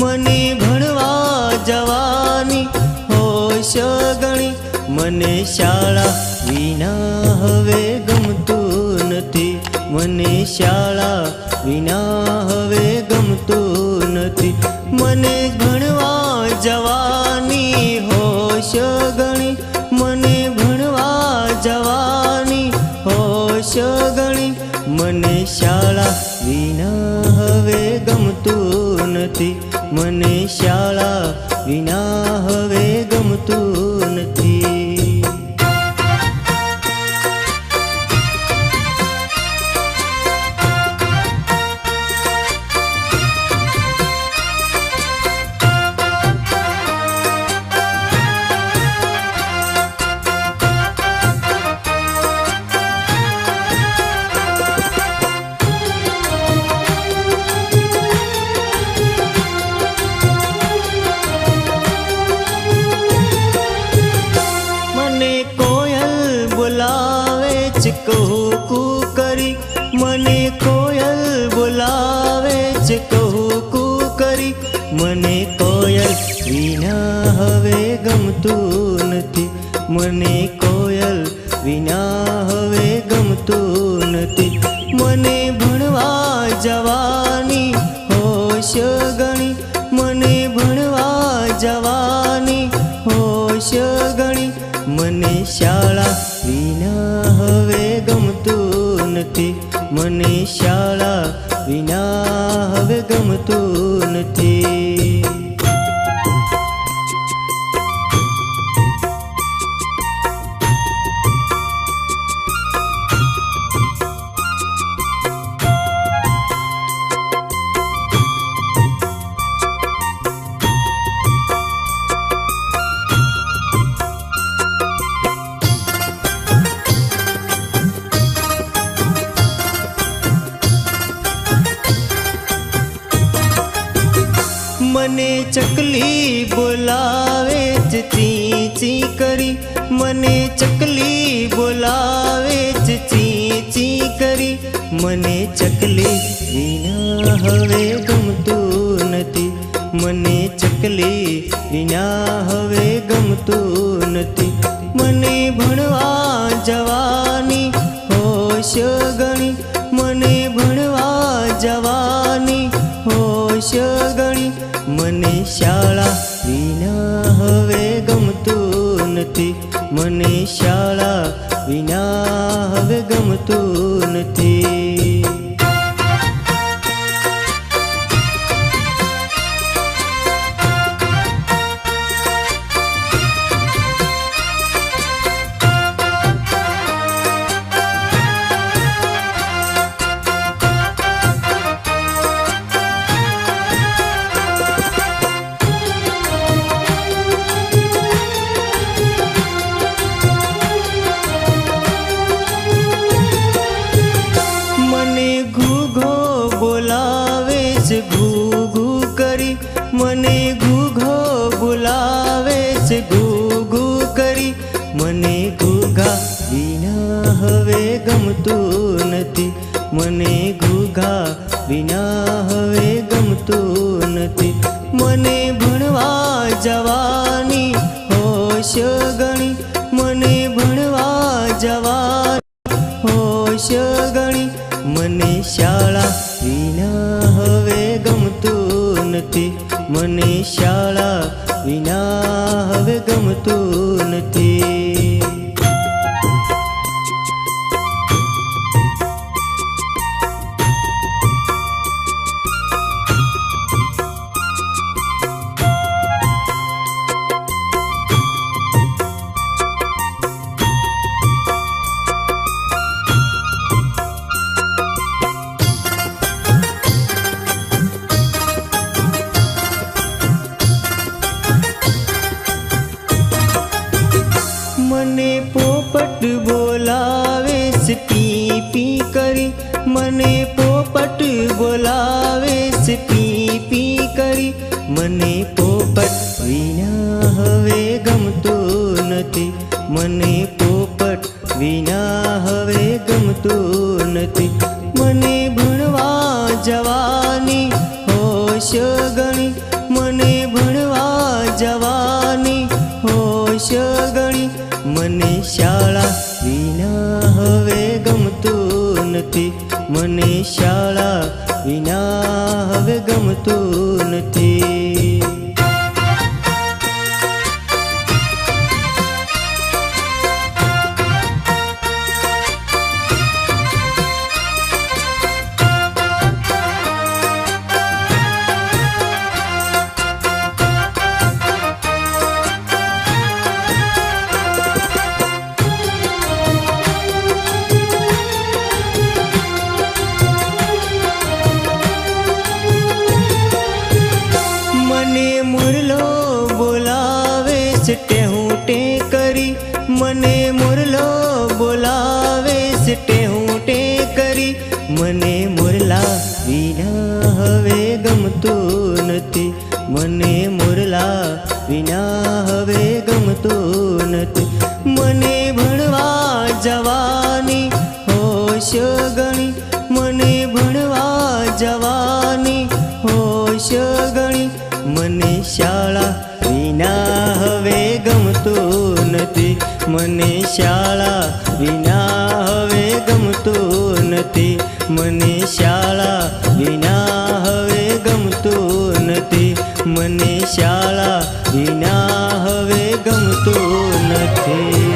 મને ભણવા જવાની હોશ ગણી. મને શાળા વિના હવે ગમતું નથી. મને શાળા વિના હવે ગમતું નથી. મને ભણવા જવાની હોશ ગણી. મને ભણવા જવાની હોશ ગણી. મને શાળા વિના હવે ગમતું નથી. મને શાળા વિના હવે ગમતું મને કોયલ વિના હવે ગમતું નથી. મને ભણવા જવાની હોશ ગણી. મને ભણવા જવાની હોશ ગણી. મને શાળા વિના હવે ગમતું નથી. મને શાળા વિના હવે ગમતું નથી. ચી ચી કરી મને ચકલી બોલાવે છે. ચી ચી કરી મને ચકલી વિના હવે ગમતું નથી. મને ચકલી વિના હવે ગમતું નથી. મને ભણવા જવાની હોશ ગણી. મને ભણવા જવાની હોશ ગણી. મને શાળા વિના હવે ગમતું નથી. મને શાળા વિના હવે ગમતું નથી. ગમતું નથી. મને ઘૂઘા વિના હવે ગમતું નથી. મને ભણવા જવાની હોશ ગણી. મને ભણવા જવાની હોશ ગણી. મને શાળા વિના હવે ગમતું નથી. મને શાળા વિના હવે ગમતું નથી. પી કરી મને પોપટ બોલાવે છે. પી કરી મને પોપટ વિના હવે ગમતું નથી. મને પોપટ વિના હવે ગમતું નથી. મને ભણવા જવાની હોશ ગણી. શાળા વિના હવે ગમતું નથી. મને શાળા વિના હવે ગમતું નથી. મને મુરલા વિના હવે ગમતું નથી. મને ભણવા જવાની હોશ ગણી. મને ભણવા જવાની હોશ ગણી. મને શાળા વિના હવે ગમતું નથી. મને શાળા વિના હવે ગમતું નથી. મને શાળા વિના મને શાળા વિના હવે ગમતું નથી.